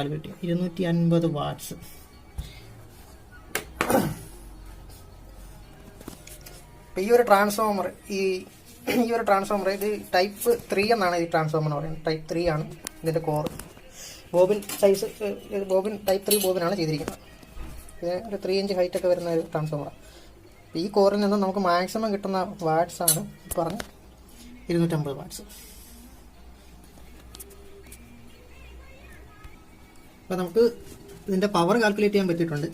Calculate ഇരുന്നൂറ്റി അൻപത് watts ഈ ഒരു ട്രാൻസ്ഫോമർ ഈ ഈ ഒരു ട്രാൻസ്ഫോമർ ഇത് ടൈപ്പ് ത്രീ എന്നാണ് ഈ ട്രാൻസ്ഫോമർ എന്ന് പറയുന്നത്. ടൈപ്പ് ത്രീ ആണ് ഇതിന്റെ core. Bobbin size bobbin type three ബോബിനാണ് ചെയ്തിരിക്കുന്നത്. ഇത് ഒരു ത്രീ ഇഞ്ച് ഹൈറ്റ് ഒക്കെ വരുന്ന ഒരു ട്രാൻസ്ഫോമറാണ് ഈ കോറിൽ നിന്ന് നമുക്ക് മാക്സിമം കിട്ടുന്ന വാട്ട്സ് ആണ് ഈ പറഞ്ഞ ഇരുന്നൂറ്റമ്പത് വാട്ട്സ്. അപ്പോൾ നമുക്ക് ഇതിന്റെ പവർ കാൽക്കുലേറ്റ് ചെയ്യാൻ പറ്റിയിട്ടുണ്ട്.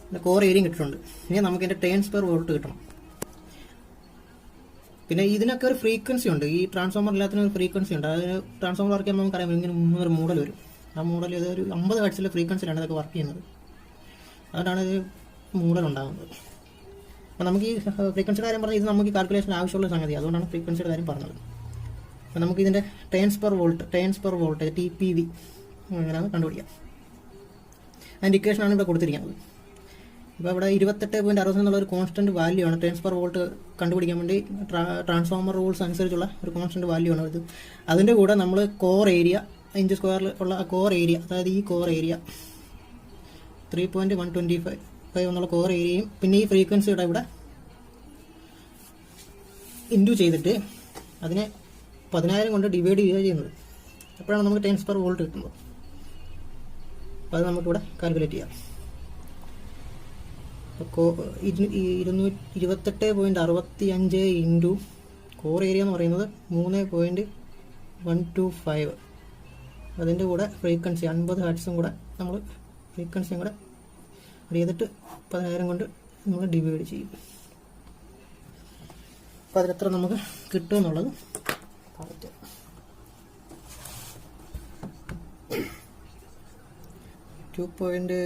ഇതിന്റെ കോർ ഏരിയയും കിട്ടിയിട്ടുണ്ട്. ഇനി നമുക്ക് ഇതിന്റെ ടേൺസ് പെർ വോൾട്ട് കിട്ടണം. പിന്നെ ഇതിനൊക്കെ ഒരു ഫ്രീക്വൻസി ഉണ്ട്. ഈ ട്രാൻസ്ഫോമർ എല്ലാത്തിനും ഒരു ഫ്രീക്വൻസി ഉണ്ട്. അതിന് ട്രാൻസ്ഫോമർ വർക്ക് ചെയ്യുമ്പോൾ നമുക്കറിയാം ഇങ്ങനെ മൂന്നൊരു മോഡൽ വരും. ആ മോഡൽ ഇത് ഒരു അമ്പത് ഹെഡ്സിലെ ഫ്രീക്വൻസിയിലാണ് ഇതൊക്കെ വർക്ക് ചെയ്യുന്നത്. അതുകൊണ്ടാണ് ഇത് മൂഡൽ ഉണ്ടാകുന്നത് അപ്പോൾ നമുക്ക് ഈ ഫ്രീക്വൻസിയുടെ കാര്യം പറഞ്ഞാൽ ഇത് നമുക്ക് കാൽക്കുലേഷൻ ആവശ്യമുള്ള സംഗതി അതുകൊണ്ടാണ് ഫ്രീക്വൻസിയുടെ കാര്യം പറഞ്ഞത്. അപ്പോൾ നമുക്ക് ഇതിന്റെ turns per volt turns per volt T P V അങ്ങനെയാണ് കണ്ടുപിടിക്കാം. അതിന്റെ ഇക്വേഷനാണ് ഇവിടെ കൊടുത്തിരിക്കുന്നത്. ഇപ്പോൾ ഇവിടെ ഇരുപത്തെട്ട് പോയിന്റ് അറുപത് എന്നുള്ള ഒരു കോൺസ്റ്റന്റ് വാല്യൂ ആണ് ടേൺസ് പെർ വോൾട്ട് കണ്ടുപിടിക്കാൻ വേണ്ടി ട്രാൻസ്ഫോമർ റൂൾസ് അനുസരിച്ചുള്ള ഒരു കോൺസ്റ്റന്റ് വാല്യൂ ആണ് ഇത്. അതിന്റെ കൂടെ നമ്മൾ കോർ ഏരിയ ഇഞ്ച് സ്ക്വയറിൽ ഉള്ള കോർ ഏരിയ അതായത് ഈ core area three point one twenty five five എന്നുള്ള കോർ ഏരിയയും പിന്നെ ഈ ഫ്രീക്വൻസിയുടെ ഇവിടെ ഇൻഡു ചെയ്തിട്ട് അതിനെ പതിനായിരം കൊണ്ട് ഡിവൈഡ് ചെയ്യുക ചെയ്യുന്നത്. അപ്പോഴാണ് നമുക്ക് ടെൻസ് പെർ വോൾട്ട് കിട്ടുന്നത്. അപ്പോൾ അത് നമുക്കിവിടെ കാൽക്കുലേറ്റ് ചെയ്യാം. അപ്പോൾ ഇരുന്നൂറ്റി ഇരുപത്തെട്ട് പോയിന്റ് അറുപത്തി അഞ്ച് ഇന്റു കോർ ഏരിയ എന്ന് പറയുന്നത് മൂന്ന് പോയിന്റ് വൺ ടു ഫൈവ് അതിന്റെ കൂടെ ഫ്രീക്വൻസി അൻപത് ഹാർട്സും കൂടെ നമ്മൾ ഫ്രീക്വൻസിയും കൂടെ അത് ചെയ്തിട്ട് പതിനായിരം കൊണ്ട് നമ്മൾ ഡിവൈഡ് ചെയ്യും. അപ്പോൾ അതിലെത്ര നമുക്ക് കിട്ടുമെന്നുള്ളത് പറയാം ടു പോയിന്റ്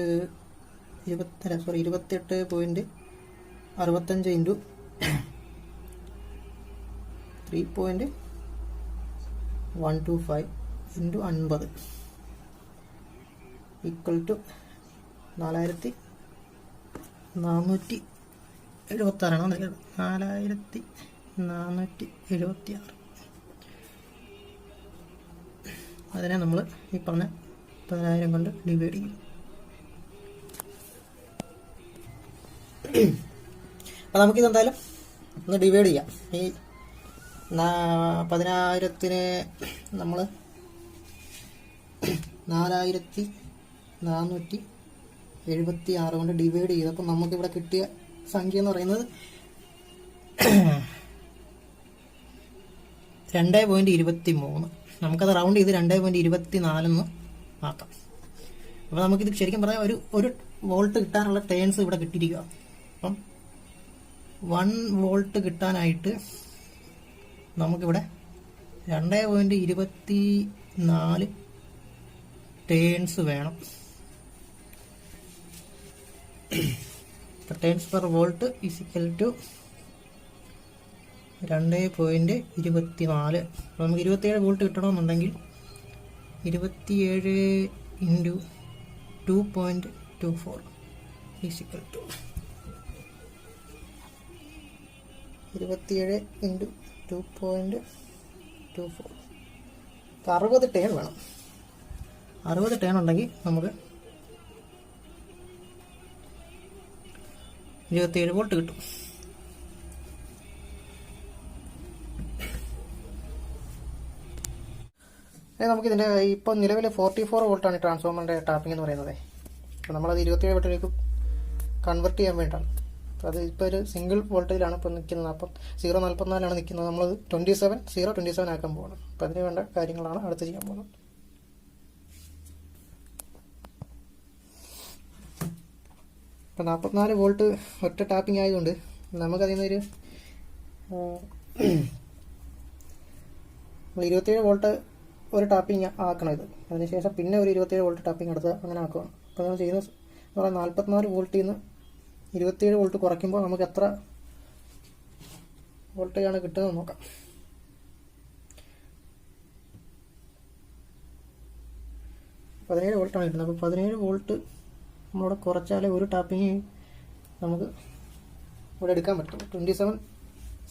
ഇരുപത്തര സോറി ഇരുപത്തെട്ട് പോയിന്റ് അറുപത്തഞ്ച് into three point one two five into അൻപത്. ഈക്വൽ ടു നാലായിരത്തി നാനൂറ്റി എഴുപത്താറാണ് നാലായിരത്തി നാനൂറ്റി എഴുപത്തി ആറ് അതിനെ നമ്മൾ ഈ പറഞ്ഞ പതിനായിരം കൊണ്ട് ഡിവൈഡ് ചെയ്യും. അപ്പോൾ നമുക്കിത് എന്തായാലും ഒന്ന് ഡിവൈഡ് ചെയ്യാം. ഈ പതിനായിരത്തിന് നമ്മൾ നാലായിരത്തി നാനൂറ്റി എഴുപത്തി ആറ് കൊണ്ട് ഡിവൈഡ് ചെയ്തപ്പോൾ നമുക്കിവിടെ കിട്ടിയ സംഖ്യ എന്ന് പറയുന്നത് രണ്ട് പോയിന്റ് ഇരുപത്തി മൂന്ന് നമുക്കത് റൗണ്ട് ചെയ്ത് രണ്ട് പോയിന്റ് ഇരുപത്തി നാലെന്ന് ആക്കാം. അപ്പോൾ നമുക്കിത് ശരിക്കും പറയാം ഒരു ഒരു വോൾട്ട് കിട്ടാനുള്ള ടേൺസ് ഇവിടെ കിട്ടിയിരിക്കുക അപ്പം വൺ വോൾട്ട് കിട്ടാനായിട്ട് നമുക്കിവിടെ രണ്ട് പോയിന്റ് ഇരുപത്തി നാല് ടേൺസ് വേണം turns per volt is equal to രണ്ട് പോയിന്റ് ഇരുപത്തി നാല് അപ്പോൾ നമുക്ക് ഇരുപത്തിയേഴ് വോൾട്ട് കിട്ടണമെന്നുണ്ടെങ്കിൽ ഇരുപത്തിയേഴ് into two point two four physical to ഇരുപത്തിയേഴ് into two point two four അറുപത് ടേൺ വേണം. അറുപത് ടേൺ ഉണ്ടെങ്കിൽ നമുക്ക് ഇരുപത്തിയേഴ് വോൾട്ട് കിട്ടും. ഇനി നമുക്കിതിന്റെ ഇപ്പോൾ നിലവിൽ ഫോർട്ടി ഫോർ വോൾട്ടാണ് ട്രാൻസ്ഫോമറിന്റെ ടാപ്പിംഗ് എന്ന് പറയുന്നത്. അപ്പോൾ നമ്മളത് ഇരുപത്തിയേഴ് വോൾട്ടിലേക്ക് കൺവെർട്ട് ചെയ്യാൻ വേണ്ടിയിട്ടാണ്. അത് ഇപ്പോൾ ഒരു സിംഗിൾ വോൾട്ടേജിലാണ് ഇപ്പോൾ നിൽക്കുന്നത്. അപ്പം സീറോ നാൽപ്പത്തിനാലാണ് നിൽക്കുന്നത്. നമ്മളത് twenty seven zero twenty seven ആക്കാൻ പോകണം അപ്പോൾ അതിന് വേണ്ട കാര്യങ്ങളാണ് അടുത്ത് ചെയ്യാൻ പോകുന്നത് ഇപ്പോൾ നാൽപ്പത്തിനാല് വോൾട്ട് ഒറ്റ ടാപ്പിംഗ് ആയതുകൊണ്ട് നമുക്കതിൽ നിന്നൊരു ഇരുപത്തിയേഴ് വോൾട്ട് ഒരു ടാപ്പിംഗ് ആക്കണം ഇത് അതിനുശേഷം പിന്നെ ഒരു ഇരുപത്തേഴ് വോൾട്ട് ടാപ്പിംഗ് എടുത്ത് അങ്ങനെ ആക്കുകയാണ് അപ്പോൾ നമ്മൾ ചെയ്യുന്ന എന്ന് പറഞ്ഞാൽ നാൽപ്പത്തിനാല് വോൾട്ടിൽ നിന്ന് ഇരുപത്തേഴ് വോൾട്ട് കുറയ്ക്കുമ്പോൾ നമുക്ക് എത്ര വോൾട്ടേജാണ് കിട്ടുന്നത് നോക്കാം. പതിനേഴ് വോൾട്ടാണ് കിട്ടുന്നത്. അപ്പോൾ പതിനേഴ് വോൾട്ട് നമ്മളിവിടെ കുറച്ചാലേ ഒരു ടാപ്പിംഗ് നമുക്ക് ഇവിടെ എടുക്കാൻ പറ്റും ട്വന്റി സെവൻ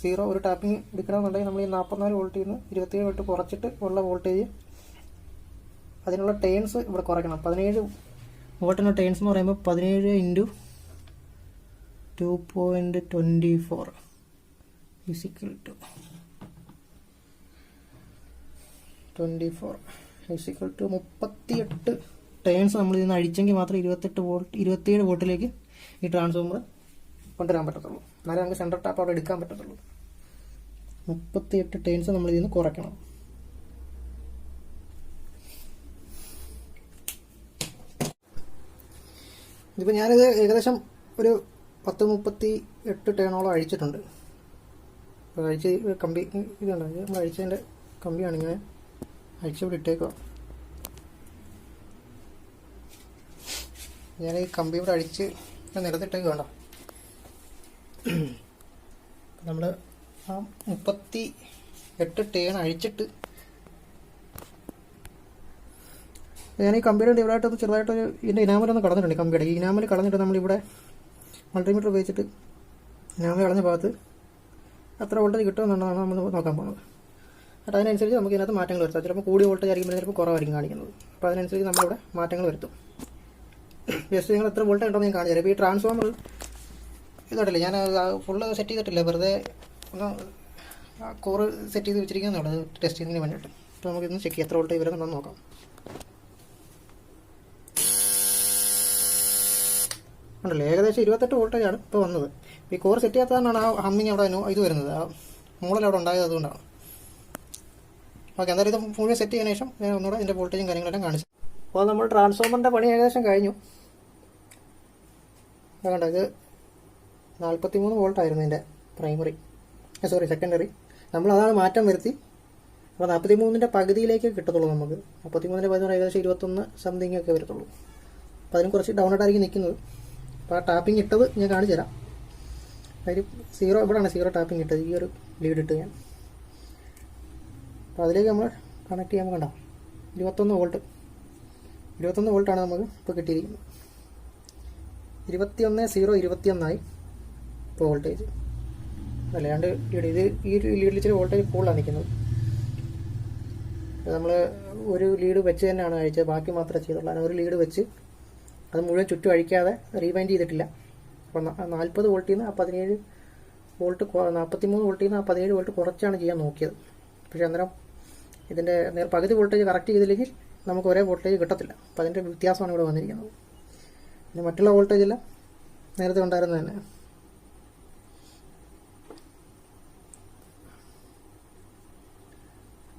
സീറോ ഒരു ടാപ്പിംഗ് എടുക്കണമെന്നുണ്ടെങ്കിൽ നമ്മൾ ഈ നാൽപ്പത്തിനാല് വോൾട്ടിൽ നിന്ന് ഇരുപത്തിയേഴ് വോൾട്ട് കുറച്ചിട്ട് ഉള്ള വോൾട്ടേജ് അതിനുള്ള ടേൺസ് ഇവിടെ കുറയ്ക്കണം. പതിനേഴ് വോട്ടിനുള്ള ടേൺസ് എന്ന് പറയുമ്പോൾ പതിനേഴ് into two point twenty four physical to twenty four physical to മുപ്പത്തിയെട്ട് ടേൺസ് നമ്മൾ ഇതിൽ നിന്ന് അഴിച്ചെങ്കിൽ മാത്രം ഇരുപത്തെട്ട് വോൾട്ട് ഇരുപത്തിയേഴ് വോട്ടിലേക്ക് ഈ ട്രാൻസ്ഫോമർ കൊണ്ടുവരാൻ പറ്റത്തുള്ളൂ. എന്നാലേ നമുക്ക് സെൻട്രൽ ടാപ്പ് അവിടെ എടുക്കാൻ പറ്റത്തുള്ളൂ. മുപ്പത്തിയെട്ട് ടേൺസ് നമ്മൾ ഇതിൽ നിന്ന് കുറയ്ക്കണം. ഇതിപ്പോൾ ഞാനിത് ഏകദേശം ഒരു പത്ത് മുപ്പത്തി എട്ട് ടേണോളം അഴിച്ചിട്ടുണ്ട് അഴിച്ച് കമ്പി ഇതുണ്ട് ഇത് നമ്മൾ അഴിച്ചതിന്റെ കമ്പിയാണ് ഇങ്ങനെ അഴിച്ചവിടെ ഇട്ടേക്കുക ഞാൻ ഈ കമ്പി ഇവിടെ അഴിച്ച് നിലത്തിട്ടേക്ക് വേണ്ട നമ്മൾ ആ മുപ്പത്തി എട്ട് ടേൺ അഴിച്ചിട്ട് ഞാൻ ഈ കമ്പിയുടെ ഇവിടെയായിട്ടൊന്ന് ചെറുതായിട്ടൊരു ഇതിന്റെ ഇനാമലൊന്ന് കളഞ്ഞിട്ടുണ്ട് ഈ കമ്പിയുടെ. ഈ ഇനാമൽ കളഞ്ഞിട്ട് നമ്മളിവിടെ മൾട്ടിമീറ്റർ ഉപയോഗിച്ചിട്ട് ഇനാമൽ കളഞ്ഞ ഭാഗത്ത് അത്ര വോൾട്ടേജ് കിട്ടുമെന്നുള്ളതാണ് നമ്മൾ നോക്കാൻ പോകുന്നത് അപ്പോൾ അതിനനുസരിച്ച് നമുക്ക് ഇതിനകത്ത് മാറ്റങ്ങൾ വരുത്താം. ചിലപ്പോൾ കൂടിയ വോൾട്ടേജ് ആയിരിക്കും ചിലപ്പോൾ കുറവായിരിക്കും കാണിക്കുന്നത്. അപ്പോൾ അതിനനുസരിച്ച് നമ്മളിവിടെ മാറ്റങ്ങൾ വരുത്തും. ജസ്റ്റ് നിങ്ങൾ എത്ര വോൾട്ടേജ് ഉണ്ടോ ഞാൻ കാണിച്ചു തരാം ഇപ്പോൾ ഈ ട്രാൻസ്ഫോമർ ഇതോട്ടല്ലേ ഞാൻ ഫുള്ള് സെറ്റ് ചെയ്തിട്ടില്ല വെറുതെ ഒന്ന് കോറ് സെറ്റ് ചെയ്ത് വെച്ചിരിക്കുന്നതാണ് ടെസ്റ്റ് ചെയ്യുന്നതിന് വേണ്ടിയിട്ട്. അപ്പോൾ നമുക്കിന്ന് ചെക്ക് എത്ര വോൾട്ട് ഇവരെ നമ്മൾ നോക്കാം. ഉണ്ടല്ലോ ഏകദേശം ഇരുപത്തെട്ട് വോൾട്ടേജാണ് ഇപ്പോൾ വന്നത്. ഈ കോർ സെറ്റ് ചെയ്യാത്തതാണ് ആ ഹമ്മിങ് അവിടെ ഇത് വരുന്നത്. ആ മോളിൽ അവിടെ ഉണ്ടായത് അതുകൊണ്ടാണ്. ഓക്കെ എന്തായാലും ഇത് മുഴുവൻ സെറ്റ് ചെയ്തതിനു ശേഷം ഞാൻ ഒന്നുകൂടെ ഇതിന്റെ വോൾട്ടേജും കാര്യങ്ങളെല്ലാം കാണിച്ചു. അപ്പോൾ നമ്മൾ ട്രാൻസ്ഫോമറിന്റെ പണി ഏകദേശം കഴിഞ്ഞു. കണ്ടോ ഇത് നാൽപ്പത്തി മൂന്ന് വോൾട്ടായിരുന്നു എന്റെ പ്രൈമറി. Sorry secondary. നമ്മൾ അതാണ് മാറ്റം വരുത്തി. അപ്പോൾ നാൽപ്പത്തി മൂന്നിന്റെ പകുതിയിലേക്ക് കിട്ടത്തുള്ളൂ നമുക്ക്. നാൽപ്പത്തി മൂന്നിന്റെ പകുതി ഏകദേശം ഇരുപത്തൊന്ന് സംതിങ് ഒക്കെ വരത്തുള്ളൂ. അപ്പോൾ അതിന് കുറച്ച് ഡൗൺ ആയിട്ടായിരിക്കും നിൽക്കുന്നത്. അപ്പോൾ ആ ടാപ്പിംഗ് ഇട്ടത് ഞാൻ കാണിച്ചു തരാം. അതിൽ സീറോ ഇവിടെയാണ് സീറോ ടാപ്പിംഗ് ഇട്ടത്. ഈ ഒരു ലീഡ് ഇട്ട് ഞാൻ. അപ്പോൾ അതിലേക്ക് നമ്മൾ കണക്ട് ചെയ്യാൻ കണ്ടോ? ഇരുപത്തൊന്ന് വോൾട്ട്. ഇരുപത്തൊന്ന് വോൾട്ടാണ് നമുക്ക് ഇപ്പോൾ കിട്ടിയിരിക്കുന്നത്. ഇരുപത്തിയൊന്ന് സീറോ ഇരുപത്തിയൊന്നായി. ഇപ്പോൾ വോൾട്ടേജ് അല്ലാണ്ട് ഇത് ഈ ഒരു ലീഡിൽ ഇച്ചിരി വോൾട്ടേജ് കൂടുതലാണ് നിൽക്കുന്നത്. നമ്മൾ ഒരു ലീഡ് വെച്ച് തന്നെയാണ് അഴിച്ചത്. ബാക്കി മാത്രമേ ചെയ്തുള്ളൂ. ഒരു ലീഡ് വെച്ച് അത് മുഴുവൻ ചുറ്റും അഴിക്കാതെ റീവൈൻഡ് ചെയ്തിട്ടില്ല. അപ്പോൾ നാൽപ്പത് വോൾട്ടിൽ നിന്ന് ആ പതിനേഴ് വോൾട്ട് നാൽപ്പത്തി മൂന്ന് വോൾട്ടിൽ നിന്ന് ആ പതിനേഴ് വോൾട്ട് കുറച്ചാണ് ചെയ്യാൻ നോക്കിയത്. പക്ഷേ അന്നേരം ഇതിന്റെ നേർ പകുതി വോൾട്ടേജ് കറക്റ്റ് ചെയ്തില്ലെങ്കിൽ നമുക്ക് ഒരേ വോൾട്ടേജ് കിട്ടത്തില്ല. അപ്പോൾ അതിന്റെ വ്യത്യാസമാണ് ഇവിടെ വന്നിരിക്കുന്നത്. പിന്നെ മറ്റുള്ള വോൾട്ടേജ് എല്ലാം നേരത്തെ ഉണ്ടായിരുന്നത് തന്നെ.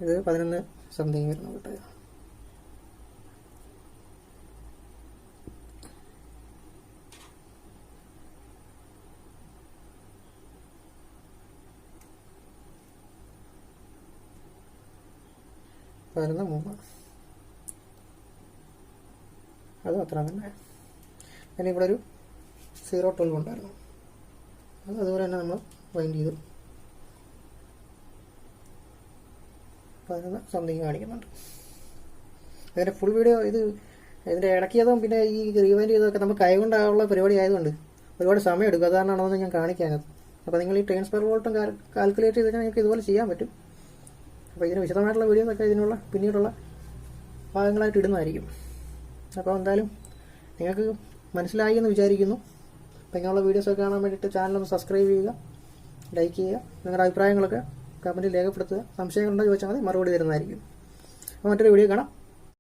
ഇത് പതിനൊന്ന് സംതിങ് വരുന്നു കേട്ടോ പതിനൊന്ന് മൂന്ന്. അതും അത്ര തന്നെ. പിന്നെ ഇവിടെ ഒരു സീറോ ട്വൽവ് ഉണ്ടായിരുന്നു. അത് അതുപോലെ തന്നെ നമ്മൾ വൈൻഡ് ചെയ്തു. പതിനൊന്ന് സംതിങ് കാണിക്കുന്നുണ്ട്. ഇതിന്റെ ഫുൾ വീഡിയോ ഇത് ഇതിന്റെ ഇടക്കിയതും പിന്നെ ഈ റീവൈൻഡ് ചെയ്തതൊക്കെ നമുക്ക് കൈകൊണ്ടുള്ള പരിപാടി ആയതുകൊണ്ട് ഒരുപാട് സമയം എടുക്കും. അതാണെന്ന് ഞാൻ കാണിക്കാനത് അപ്പോൾ നിങ്ങൾ ഈ ട്രാൻസ്ഫർ വോൾട്ടും കാൽക്കുലേറ്റ് ചെയ്ത് നിങ്ങൾക്ക് ഇതുപോലെ ചെയ്യാൻ പറ്റും. അപ്പോൾ ഇതിന് വിശദമായിട്ടുള്ള വീഡിയോസൊക്കെ ഇതിനുള്ള പിന്നീടുള്ള ഭാഗങ്ങളായിട്ട് ഇടുന്നതായിരിക്കും. അപ്പോൾ എന്തായാലും നിങ്ങൾക്ക് മനസ്സിലായി എന്ന് വിചാരിക്കുന്നു. അപ്പോൾ ഇങ്ങനെയുള്ള വീഡിയോസൊക്കെ കാണാൻ വേണ്ടിയിട്ട് ചാനലൊന്ന് സബ്സ്ക്രൈബ് ചെയ്യുക ലൈക്ക് ചെയ്യുക നിങ്ങളുടെ അഭിപ്രായങ്ങളൊക്കെ കമന്റിൽ രേഖപ്പെടുത്തുക. സംശയങ്ങളുണ്ടോ ചോദിച്ചാൽ മതി. മറുപടി തരുന്നതായിരിക്കും. അപ്പോൾ മറ്റൊരു വീഡിയോ കാണാം.